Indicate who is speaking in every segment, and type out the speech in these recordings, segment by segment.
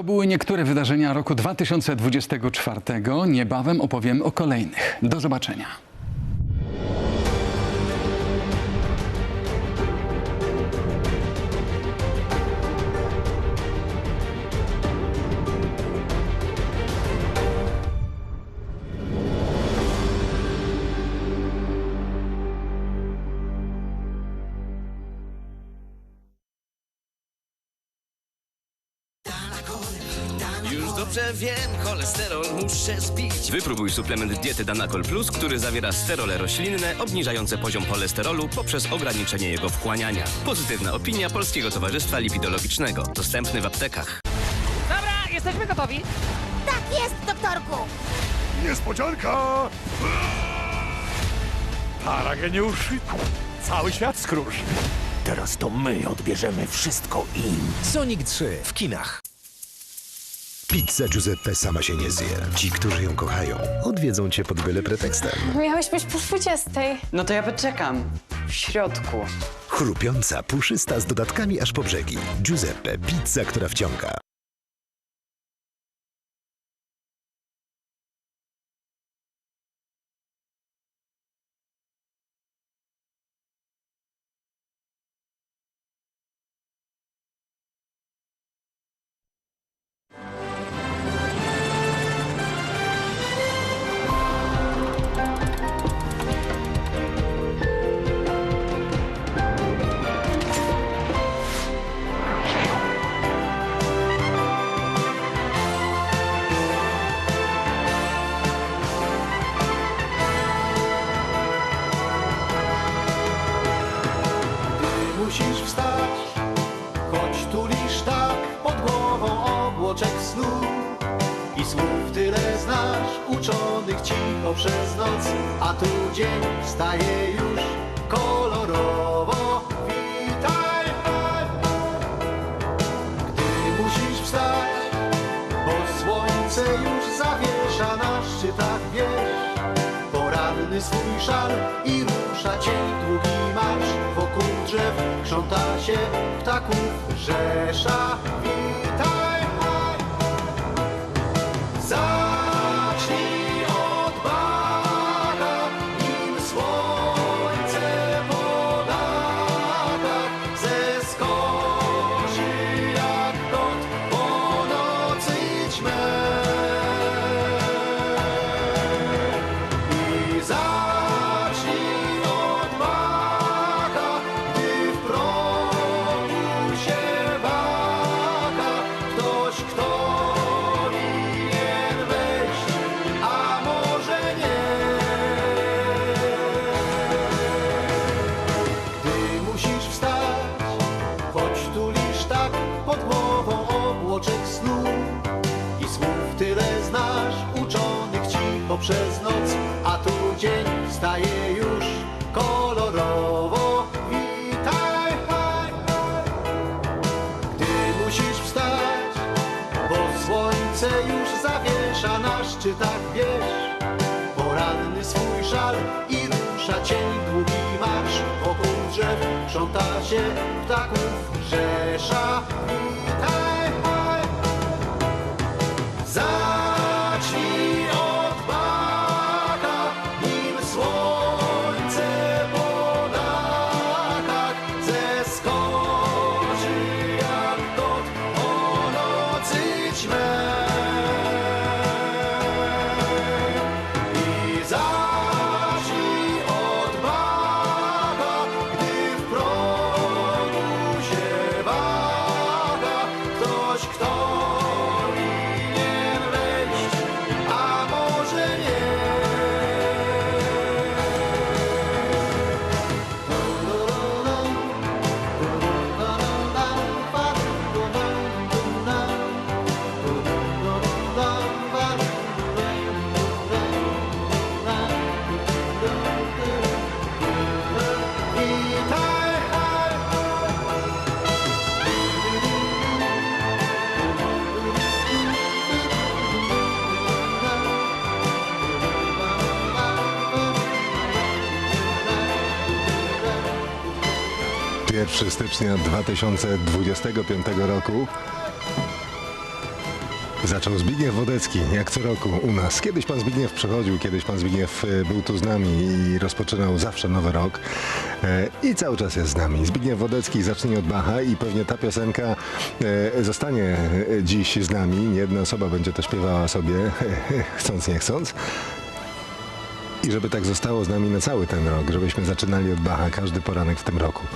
Speaker 1: To były niektóre wydarzenia roku 2024. Niebawem opowiem o kolejnych. Do zobaczenia.
Speaker 2: Dobrze wiem, cholesterol muszę zbić. Wypróbuj suplement diety Danacol Plus, który zawiera sterole roślinne obniżające poziom cholesterolu poprzez ograniczenie jego wchłaniania. Pozytywna opinia Polskiego Towarzystwa Lipidologicznego. Dostępny w aptekach.
Speaker 3: Dobra, jesteśmy gotowi.
Speaker 4: Tak jest, doktorku!
Speaker 5: Niespodzianka! Para geniuszy! Cały świat skruszy. Teraz to my odbierzemy wszystko im.
Speaker 6: Sonic 3 w kinach.
Speaker 7: Pizza Giuseppe sama się nie zje. Ci, którzy ją kochają, odwiedzą cię pod byle pretekstem.
Speaker 8: Miałeś być po 20.
Speaker 3: No to ja poczekam. W środku.
Speaker 7: Chrupiąca, puszysta z dodatkami aż po brzegi. Giuseppe, pizza, która wciąga.
Speaker 9: Tyle znasz, uczonych cicho przez noc, a tu dzień wstaje już kolorowo. Witaj. Gdy musisz wstać, bo słońce już zawiesza na szczytach wież. Poranny swój szal i rusza cień długi marsz Wokół drzew krząta się ptaków rzesza przez noc, a tu dzień wstaje już kolorowo. Witaj, haj, haj. Gdy musisz wstać, bo słońce już zawiesza na szczytach wież. Poranny swój żal i rusza cień długi marsz Wokół drzew krząta się ptaków rzesza Witaj,
Speaker 10: 1 stycznia 2025 roku
Speaker 7: Zaczął Zbigniew Wodecki, jak co roku u nas. Kiedyś pan Zbigniew przychodził, kiedyś pan Zbigniew e, był tu z nami i rozpoczynał zawsze nowy rok. E, I cały czas jest z nami. Zbigniew Wodecki zacznie od Bacha i pewnie ta piosenka e, zostanie dziś z nami. Nie jedna osoba będzie to śpiewała sobie, chcąc nie chcąc. I żeby tak zostało z nami na cały ten rok, żebyśmy zaczynali od Bacha każdy poranek w tym roku.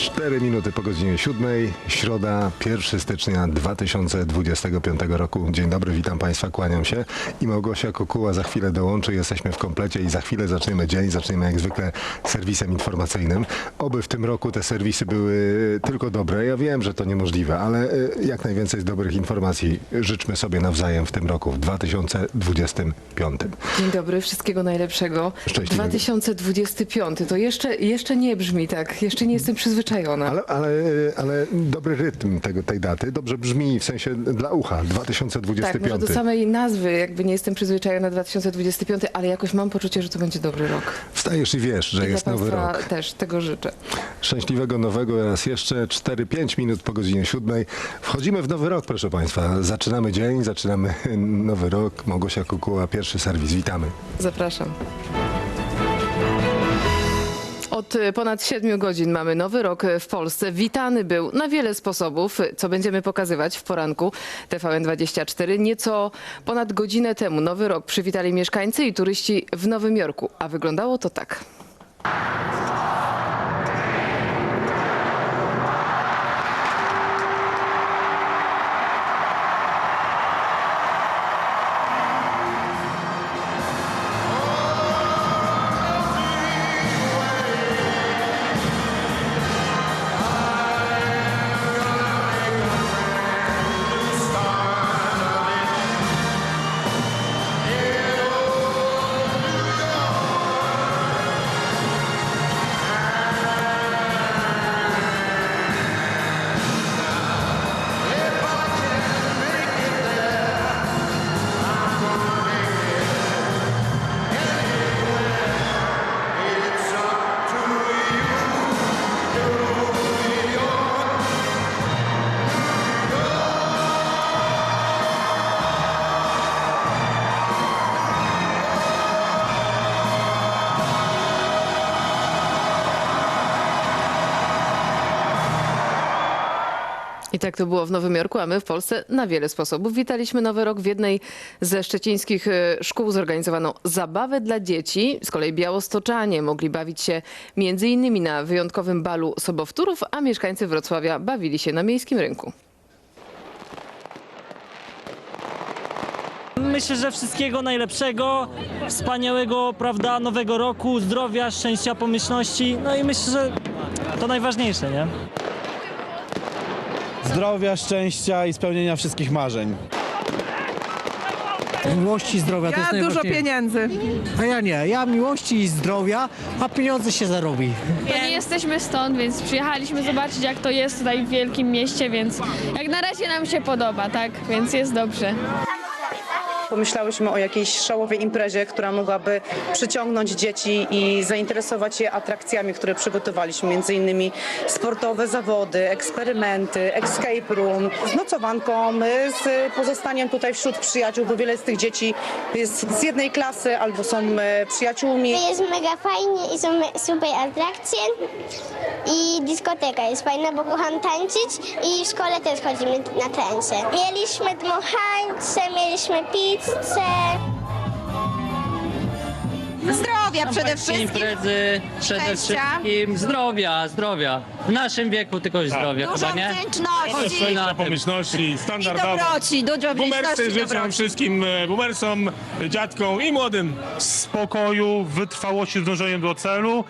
Speaker 7: 4 minuty po godzinie 7, środa, 1 stycznia 2025 roku. Dzień dobry, witam Państwa, kłaniam się. I Małgosia Kokuła za chwilę dołączy, jesteśmy w komplecie i za chwilę zaczniemy dzień. Zaczniemy jak zwykle serwisem informacyjnym. Oby w tym roku te serwisy były tylko dobre. Ja wiem, że to niemożliwe, ale y, jak najwięcej z dobrych informacji życzmy sobie nawzajem w tym roku, w 2025.
Speaker 8: Dzień dobry, wszystkiego najlepszego.
Speaker 7: Szczęśliwego.
Speaker 8: 2025 to jeszcze, jeszcze nie brzmi tak, jeszcze nie jestem przyzwyczajona.
Speaker 7: Ale, ale, ale dobry rytm tego, tej daty dobrze brzmi w sensie dla ucha, 2025.
Speaker 8: tak, może do samej nazwy jakby nie jestem przyzwyczajona 2025, ale jakoś mam poczucie, że to będzie dobry rok.
Speaker 7: Wstajesz i wiesz, że
Speaker 8: I
Speaker 7: jest nowy rok.
Speaker 8: też tego życzę.
Speaker 7: Szczęśliwego nowego raz jeszcze, 4-5 minut po godzinie 7. Wchodzimy w nowy rok, proszę Państwa. Zaczynamy dzień, zaczynamy nowy rok. Małgosia Kukuła, pierwszy serwis. Witamy.
Speaker 8: Zapraszam. Od y, ponad 7 godzin mamy nowy rok w Polsce. Witany był na wiele sposobów, co będziemy pokazywać w poranku TVN24. Nieco ponad godzinę temu nowy rok przywitali mieszkańcy i turyści w Nowym Jorku, a wyglądało to tak. I tak to było w Nowym Jorku, a my w Polsce na wiele sposobów. Witaliśmy Nowy Rok w jednej ze szczecińskich e, szkół. Zorganizowano zabawę dla dzieci. Z kolei białostoczanie mogli bawić się innymi na wyjątkowym balu sobowtórów, a mieszkańcy Wrocławia bawili się na miejskim rynku.
Speaker 10: Myślę, że wszystkiego najlepszego, wspaniałego, prawda, nowego roku, zdrowia, szczęścia, pomyślności. No i myślę, że to najważniejsze, nie?
Speaker 11: Zdrowia, szczęścia i spełnienia wszystkich marzeń.
Speaker 12: Miłości i zdrowia to jest
Speaker 13: Ja dużo
Speaker 12: najważniejsze.
Speaker 13: pieniędzy.
Speaker 12: A ja nie, ja miłości i zdrowia, a pieniądze się zarobi.
Speaker 14: To nie jesteśmy stąd, więc przyjechaliśmy zobaczyć jak to jest tutaj w wielkim mieście, więc jak na razie nam się podoba, tak? Więc jest dobrze.
Speaker 13: Pomyślałyśmy o jakiejś szałowej imprezie, która mogłaby przyciągnąć dzieci i zainteresować je atrakcjami, które przygotowaliśmy, między innymi sportowe zawody, eksperymenty, escape room, z nocowanką, z pozostaniem tutaj wśród przyjaciół, bo wiele z tych dzieci jest z jednej klasy albo są e, przyjaciółmi.
Speaker 4: Jest mega fajnie i są super atrakcje. I dyskoteka jest fajna, bo kocham tańczyć i w szkole też chodzimy na tańce. Mieliśmy dmuchańce, mieliśmy pizzę.
Speaker 13: Zdrowia przede wszystkim.
Speaker 10: Imprezy, przede
Speaker 13: Szczęścia.
Speaker 10: wszystkim zdrowia, zdrowia. W naszym wieku tylko zdrowia,
Speaker 13: Dużo wdzięczności
Speaker 11: pomyślności, standardowo.
Speaker 13: dobroci, dużo
Speaker 11: Bumerscy życzę wszystkim e, bumersom, dziadkom i młodym
Speaker 5: Spokoju, wytrwałości z dążeniem do celu.